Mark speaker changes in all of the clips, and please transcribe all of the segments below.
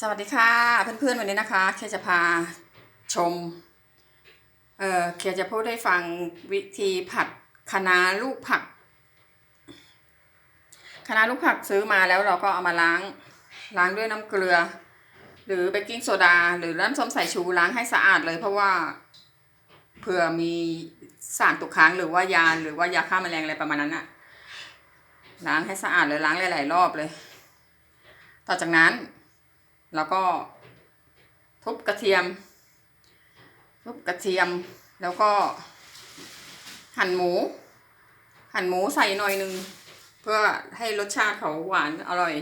Speaker 1: สวัสดีค่ะเพื่อนๆวันนี้นะคะเคจะพาชมเอ่อเคจะพูดให้ฟังวิธีผัดคะน้าลูกผักคะน้าลูกผักซื้อมาแล้วเราก็เอามาล้างล้างด้วยน้ำเกลือ หรือเบกกิ้งโซดา หรือน้ำส้มสายชูล้างให้สะอาดเลยเพราะว่าเผื่อมีสารตกค้างหรือว่ายาหรือว่ายาฆ่าแมลงอะไรประมาณนั้นอะล้างให้สะอาดเลยล้างหลายๆรอบเลย ต่อจากนั้น แล้วก็ทุบกระเทียม ทุบกระเทียม แล้วก็ หั่นหมู หั่นหมูใส่หน่อยหนึ่งเพื่อให้รสชาติเขาหวานอร่อย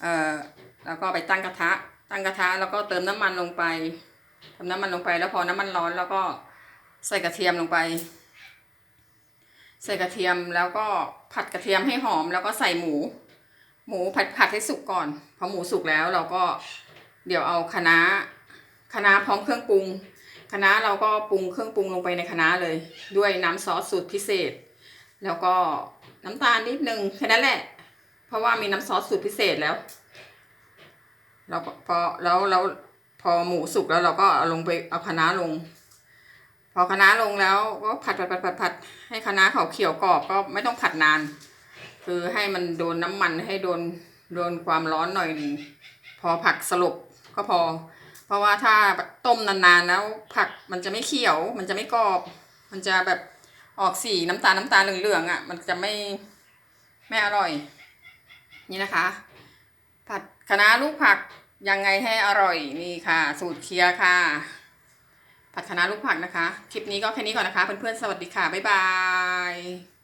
Speaker 1: เอ่อ แล้วก็ไปตั้งกระทะ ตั้งกระทะแล้วก็เติมน้ำมันลงไปทำน้ำมันลงไป แล้วพอน้ำมันร้อนแล้วก็ใส่กระเทียมลงไป ใส่กระเทียมแล้วก็ผัดกระเทียมให้หอมแล้วก็ใส่หมู หมูผัดผัดให้สุกก่อน พอหมูสุกแล้วเราก็เดี๋ยวเอาคะน้าคะน้าพร้อมเครื่องปรุงคะน้าเราก็ปรุงเครื่องปรุงลงไปในคะน้าเลย ด้วยน้ำซอสสูตรพิเศษ แล้วก็น้ำตาลนิดนึงแค่นั้นแหละ เพราะว่ามีน้ำซอสสูตรพิเศษแล้วเราพอแล้วแล้วพอหมูสุกแล้วเราก็เอาลงไปเอาคะน้าลง พอคะน้าลงแล้วก็ผัดผัดผัดผัดผัดให้คะน้าเขาเขียวกรอบก็ไม่ต้องผัดนาน คือให้มันโดนน้ำมันให้โดนโดนความร้อนหน่อยนึงพอผักสลบก็พอ เพราะว่าถ้าต้มนานๆแล้วผักมันจะไม่เขียว มันจะไม่กรอบ มันจะแบบออกสีน้ำตาลน้ำตาลเหลืองๆอะ มันจะไม่ไม่อร่อย นี่นะคะ ผัดคะน้าลูกผักยังไงให้อร่อยนี่ค่ะ สูตรเคลียร์ค่ะ ผัดคะน้าลูกผักนะคะ คลิปนี้ก็แค่นี้ก่อนนะคะเพื่อนๆสวัสดีค่ะบ๊ายบาย